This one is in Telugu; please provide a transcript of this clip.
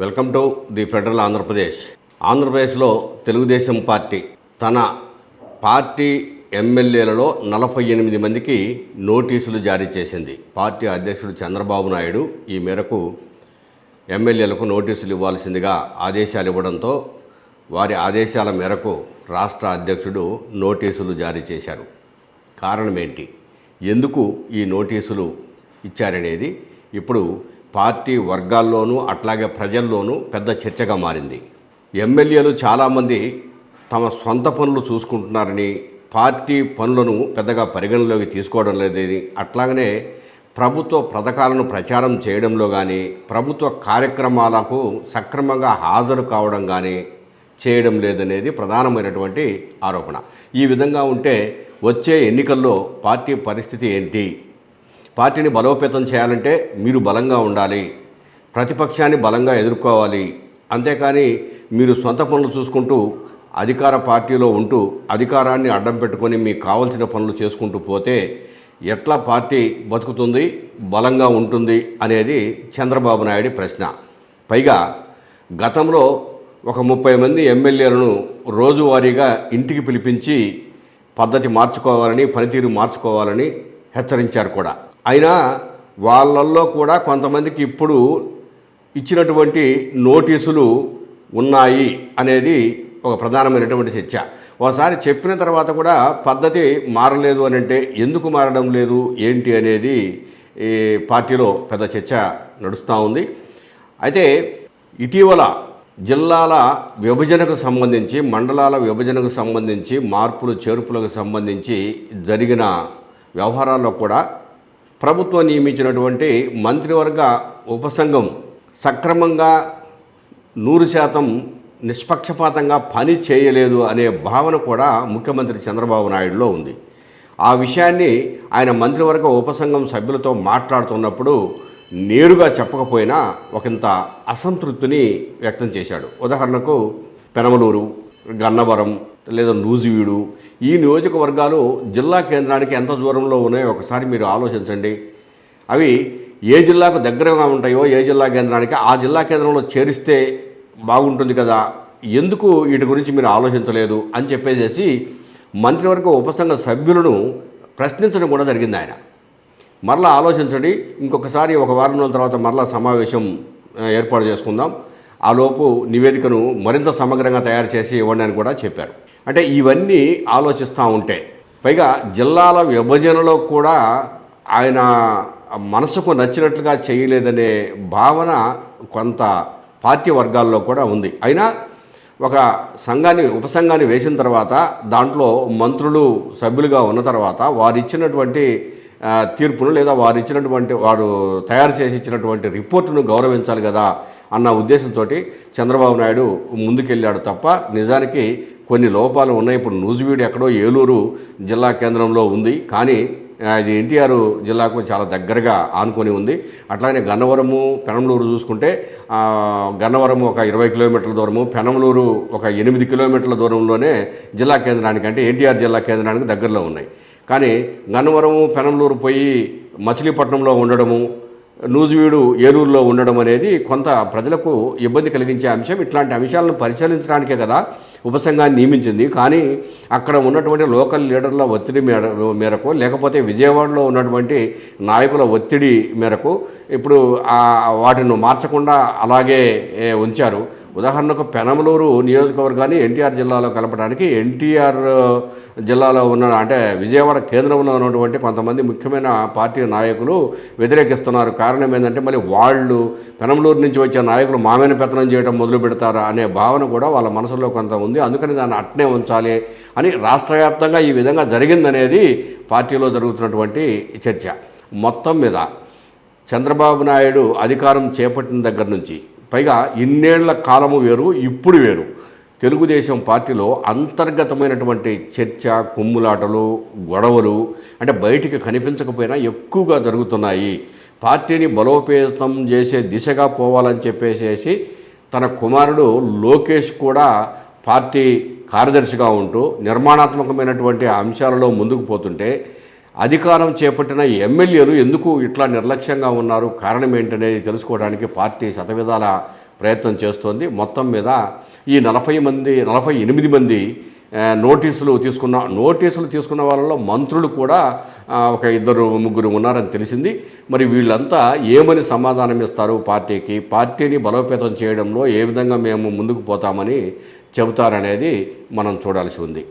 Welcome to the federal Andhra Pradesh. ఆంధ్రప్రదేశ్లో తెలుగుదేశం పార్టీ తన పార్టీ ఎమ్మెల్యేలలో నలభై ఎనిమిది మందికి నోటీసులు జారీ చేసింది. పార్టీ అధ్యక్షుడు చంద్రబాబు నాయుడు ఈ మేరకు ఎమ్మెల్యేలకు నోటీసులు ఇవ్వాల్సిందిగా ఆదేశాలు ఇవ్వడంతో వారి ఆదేశాల మేరకు రాష్ట్ర అధ్యక్షుడు నోటీసులు జారీ చేశారు. కారణం ఏంటి? ఎందుకు ఈ నోటీసులు ఇచ్చారనేది ఇప్పుడు పార్టీ వర్గాల్లోనూ అట్లాగే ప్రజల్లోనూ పెద్ద చర్చగా మారింది. ఎమ్మెల్యేలు చాలామంది తమ సొంత పనులు చూసుకుంటున్నారని పార్టీ పనులను పెద్దగా పరిగణలోకి తీసుకోవడం లేదని అట్లాగనే ప్రభుత్వ పథకాలను ప్రచారం చేయడంలో కానీ ప్రభుత్వ కార్యక్రమాలకు సక్రమంగా హాజరు కావడం కానీ చేయడం లేదనేది ప్రధానమైనటువంటి ఆరోపణ. ఈ విధంగా ఉంటే వచ్చే ఎన్నికల్లో పార్టీ పరిస్థితి ఏంటి? పార్టీని బలోపేతం చేయాలంటే మీరు బలంగా ఉండాలి. ప్రతిపక్షాన్ని బలంగా ఎదుర్కోవాలి. అంతేకాని మీరు సొంత పనులు చూసుకుంటూ అధికార పార్టీలో ఉంటూ అధికారాన్ని అడ్డం పెట్టుకొని మీకు కావలసిన పనులు చేసుకుంటూ పోతే ఎట్లా పార్టీ బతుకుతుంది బలంగా ఉంటుంది అనేది చంద్రబాబు నాయుడి ప్రశ్న. పైగా గతంలో ఒక ముప్పై మంది ఎమ్మెల్యేలను రోజువారీగా ఇంటికి పిలిపించి పద్ధతి మార్చుకోవాలని పనితీరు మార్చుకోవాలని హెచ్చరించారు కూడా. అయినా వాళ్ళల్లో కూడా కొంతమందికి ఇప్పుడు ఇచ్చినటువంటి నోటీసులు ఉన్నాయి అనేది ఒక ప్రధానమైనటువంటి చర్చ. ఒకసారి చెప్పిన తర్వాత కూడా పద్ధతి మారలేదు అని అంటే ఎందుకు మారడం లేదు ఏంటి అనేది ఈ పార్టీలో పెద్ద చర్చ నడుస్తూ ఉంది. అయితే ఇటీవల జిల్లాల విభజనకు సంబంధించి మండలాల విభజనకు సంబంధించి మార్పులు చేర్పులకు సంబంధించి జరిగిన వ్యవహారాల్లో కూడా ప్రభుత్వం నియమించినటువంటి మంత్రివర్గ ఉపసంఘం సక్రమంగా నూరు శాతం నిష్పక్షపాతంగా పని చేయలేదు అనే భావన కూడా ముఖ్యమంత్రి చంద్రబాబు నాయుడులో ఉంది. ఆ విషయాన్ని ఆయన మంత్రివర్గ ఉపసంఘం సభ్యులతో మాట్లాడుతున్నప్పుడు నేరుగా చెప్పకపోయినా ఒకంత అసంతృప్తిని వ్యక్తం చేశాడు. ఉదాహరణకు పెనమలూరు గన్నవరం లేదా నూజివీడు ఈ నియోజకవర్గాలు జిల్లా కేంద్రానికి ఎంత దూరంలో ఉన్నాయో ఒకసారి మీరు ఆలోచించండి. అవి ఏ జిల్లాకు దగ్గరగా ఉంటాయో ఏ జిల్లా కేంద్రానికి ఆ జిల్లా కేంద్రంలో చేరిస్తే బాగుంటుంది కదా? ఎందుకు వీటి గురించి మీరు ఆలోచించలేదు అని చెప్పేసి మంత్రివర్గ ఉపసంఘ సభ్యులను ప్రశ్నించడం కూడా జరిగింది ఆయన. మరలా ఆలోచించండి ఇంకొకసారి ఒక వారం రోజుల తర్వాత మరలా సమావేశం ఏర్పాటు చేసుకుందాం. ఆ లోపు నివేదికను మరింత సమగ్రంగా తయారు చేసి ఇవ్వండి అని కూడా చెప్పారు. అంటే ఇవన్నీ ఆలోచిస్తూ ఉంటే. పైగా జిల్లాల విభజనలో కూడా ఆయన మనసుకు నచ్చినట్లుగా చేయలేదనే భావన కొంత పార్టీ వర్గాల్లో కూడా ఉంది. అయినా ఒక సంఘాన్ని ఉపసంఘాన్ని వేసిన తర్వాత దాంట్లో మంత్రులు సభ్యులుగా ఉన్న తర్వాత వారు ఇచ్చినటువంటి తీర్పును లేదా వారు ఇచ్చినటువంటి వారు తయారు చేసి ఇచ్చినటువంటి రిపోర్టును గౌరవించాలి కదా అన్న ఉద్దేశంతో చంద్రబాబు నాయుడు ముందుకెళ్ళాడు తప్ప నిజానికి కొన్ని లోపాలు ఉన్నాయి. ఇప్పుడు నూజివీడు ఎక్కడో ఏలూరు జిల్లా కేంద్రంలో ఉంది. కానీ అది ఇది ఎన్టీఆర్ జిల్లాకు చాలా దగ్గరగా ఆనుకొని ఉంది. అట్లానే గన్నవరము పెనమలూరు చూసుకుంటే గన్నవరము ఒక ఇరవై కిలోమీటర్ల దూరము పెనమలూరు ఒక ఎనిమిది కిలోమీటర్ల దూరంలోనే జిల్లా కేంద్రానికి అంటే ఎన్టీఆర్ జిల్లా కేంద్రానికి దగ్గరలో ఉన్నాయి. కానీ గన్నవరము పెనమలూరు పోయి మచిలీపట్నంలో ఉండడము నూజివీడు ఏలూరులో ఉండడం అనేది కొంత ప్రజలకు ఇబ్బంది కలిగించే అంశం. ఇట్లాంటి అంశాలను పరిశీలించడానికే కదా ఉపసంఘాన్ని నియమించింది. కానీ అక్కడ ఉన్నటువంటి లోకల్ లీడర్ల ఒత్తిడి మేర మేరకు లేకపోతే విజయవాడలో ఉన్నటువంటి నాయకుల ఒత్తిడి మేరకు ఇప్పుడు వాటిని మార్చకుండా అలాగే ఉంచారు. ఉదాహరణకు పెనమలూరు నియోజకవర్గాన్ని ఎన్టీఆర్ జిల్లాలో కలపడానికి ఎన్టీఆర్ జిల్లాలో ఉన్న అంటే విజయవాడ కేంద్రంలో ఉన్నటువంటి కొంతమంది ముఖ్యమైన పార్టీ నాయకులు వ్యతిరేకిస్తున్నారు. కారణం ఏంటంటే మళ్ళీ వాళ్ళు పెనమలూరు నుంచి వచ్చే నాయకులు మామైన పెత్తనం చేయడం మొదలు పెడతారా అనే భావన కూడా వాళ్ళ మనసులో కొంత ఉంది. అందుకని దాన్ని అట్నే ఉంచాలి అని రాష్ట్ర వ్యాప్తంగా ఈ విధంగా జరిగిందనేది పార్టీలో జరుగుతున్నటువంటి చర్చ. మొత్తం మీద చంద్రబాబు నాయుడు అధికారం చేపట్టిన దగ్గర నుంచి పైగా ఇన్నేళ్ళ కాలము వేరు ఇప్పుడు వేరు. తెలుగుదేశం పార్టీలో అంతర్గతమైనటువంటి చర్చ కుమ్ములాటలు గొడవలు అంటే బయటికి కనిపించకపోయినా ఎక్కువగా జరుగుతున్నాయి. పార్టీని బలోపేతం చేసే దిశగా పోవాలని చెప్పేసేసి తన కుమారుడు లోకేష్ కూడా పార్టీ కార్యదర్శిగా ఉంటూ నిర్మాణాత్మకమైనటువంటి అంశాలలో ముందుకు పోతుంటే అధికారం చేపట్టిన ఎమ్మెల్యేలు ఎందుకు ఇట్లా నిర్లక్ష్యంగా ఉన్నారు? కారణం ఏంటనేది తెలుసుకోవడానికి పార్టీ శతవిధాల ప్రయత్నం చేస్తోంది. మొత్తం మీద ఈ నలభై మంది నలభై ఎనిమిది మంది నోటీసులు తీసుకున్న నోటీసులు తీసుకున్న వాళ్ళలో మంత్రులు కూడా ఒక ఇద్దరు ముగ్గురు ఉన్నారని తెలిసింది. మరి వీళ్ళంతా ఏమని సమాధానం ఇస్తారు పార్టీకి? పార్టీని బలోపేతం చేయడంలో ఏ విధంగా మేము ముందుకు పోతామని చెబుతారనేది మనం చూడాల్సి ఉంది.